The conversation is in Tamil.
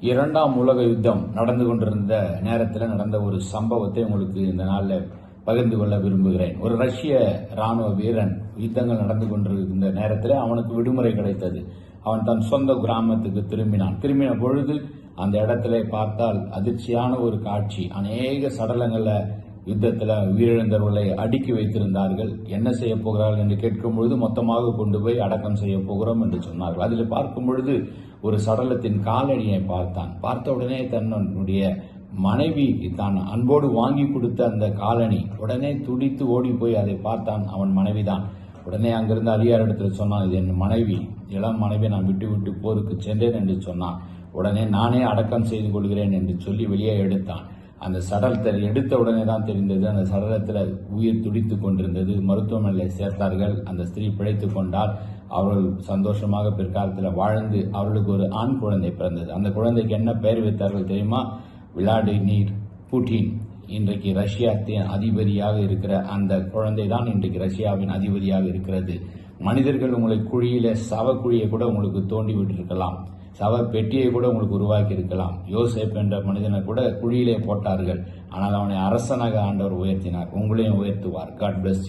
இரண்டாம் உலக யுத்தம் நடந்து கொண்டிருந்த நேரத்தில் நடந்த ஒரு சம்பவத்தை உங்களுக்கு இந்த நாளில் பகிர்ந்து கொள்ள விரும்புகிறேன். ஒரு ரஷ்ய ராணுவ வீரன் யுத்தங்கள் நடந்து கொண்டிருந்த நேரத்தில் அவனுக்கு விடுமுறை கிடைத்தது. அவன் தன் சொந்த கிராமத்துக்கு திரும்பினான். திரும்பின பொழுது அந்த இடத்துல பார்த்தால் அதிர்ச்சியான ஒரு காட்சி. அநேக சடலங்களில் யுத்தத்தில் உயிரிழந்தவர்களை அடுக்கி வைத்திருந்தார்கள். என்ன செய்ய போகிறார்கள்? என்று கேட்கும் பொழுது மொத்தமாக கொண்டு போய் அடக்கம் செய்ய போகிறோம் என்று சொன்னார்கள். அதில் பார்க்கும் பொழுது ஒரு சடலத்தின் காலடியை பார்த்தான். பார்த்த உடனே தன்னுடைய மனைவி தான் அன்போடு வாங்கி கொடுத்த அந்த காலணி. உடனே துடித்து ஓடி போய் அதை பார்த்தான் அவன் மனைவிதான். உடனே அங்கிருந்து அதிகார இடத்துல சொன்னான் இது என் மனைவி. இளம் மனைவி நான் விட்டு விட்டு போருக்கு சென்றேன் என்று சொன்னான். உடனே நானே அடக்கம் செய்து கொள்கிறேன் என்று சொல்லி வெளியே எடுத்தான். அந்த சடலத்தை எடுத்த உடனே தான் தெரிந்தது. அந்த சடலத்தில் உயிர் துடித்துக் கொண்டிருந்தது. மருத்துவமனையில் சேர்த்தார்கள். அந்த ஸ்திரீ பிழைத்து கொண்டால் அவர்கள் சந்தோஷமாக பிற்காலத்தில் வாழ்ந்து அவர்களுக்கு ஒரு ஆண் குழந்தை பிறந்தது. அந்த குழந்தைக்கு என்ன பெயர் வைத்தார்கள் தெரியுமா? Vladimir Putin. இன்றைக்கு ரஷ்யாத்தின் அதிபதியாக இருக்கிற அந்த குழந்தை தான் இன்றைக்கு ரஷ்யாவின் அதிபதியாக இருக்கிறது. மனிதர்கள் உங்களை குழியில சவக்குழியை கூட உங்களுக்கு தோண்டி விட்டிருக்கலாம். சவ பெட்டியை கூட உங்களுக்கு உருவாக்கி இருக்கலாம் யோசேப் என்ற மனிதனை கூட குழியிலே போட்டார்கள். ஆனால் அவனை அரசனாக ஆண்டவர் உயர்த்தினார். உங்களையும் உயர்த்துவார். God bless you.